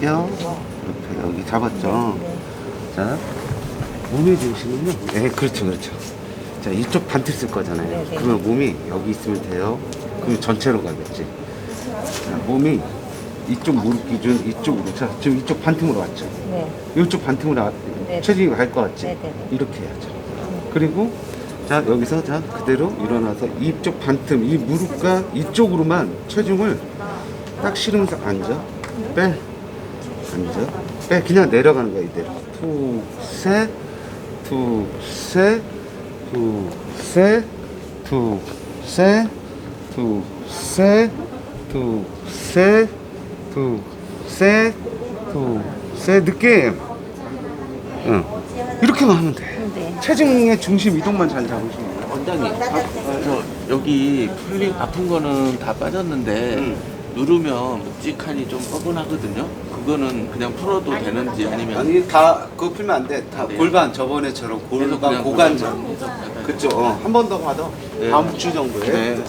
뼈 이렇게 여기 잡았죠. 자 몸의 중심은요. 네, 그렇죠, 그렇죠. 자 이쪽 반틀 쓸 거잖아요. 네, 네. 그러면 몸이 여기 있으면 돼요. 그럼 전체로 가겠지. 자, 몸이 이쪽 무릎 기준 이쪽으로 자 지금 이쪽 반틈으로 왔죠. 네. 이쪽 반틈으로 와- 네. 체중이 갈 것 같지? 네, 네, 네. 이렇게 해야죠. 그리고 자 여기서 자 그대로 일어나서 이쪽 반틈 이 무릎과 이쪽으로만 체중을 딱 실으면서 앉아 빼. 앉아 빼. 그냥 내려가는 거야 이대로. 투셋투셋투셋투셋투셋투셋투셋 느낌 응. 이렇게만 하면 돼. 네. 체중의 중심 이동만 잘 잡으시면 돼요. 원장님, 아, 저 여기 풀리 아픈 거는 다 빠졌는데 음. 누르면 묵직하니 좀 뻐근하거든요. 그거는 그냥 풀어도 되는지 아니면 아니 다 그거 풀면 안 돼. 다 네. 골반 저번에처럼 그래서 골반 그냥 고관절. 골반 그쵸. 어, 한 번 더 받아. 네. 다음 주 정도에. 네.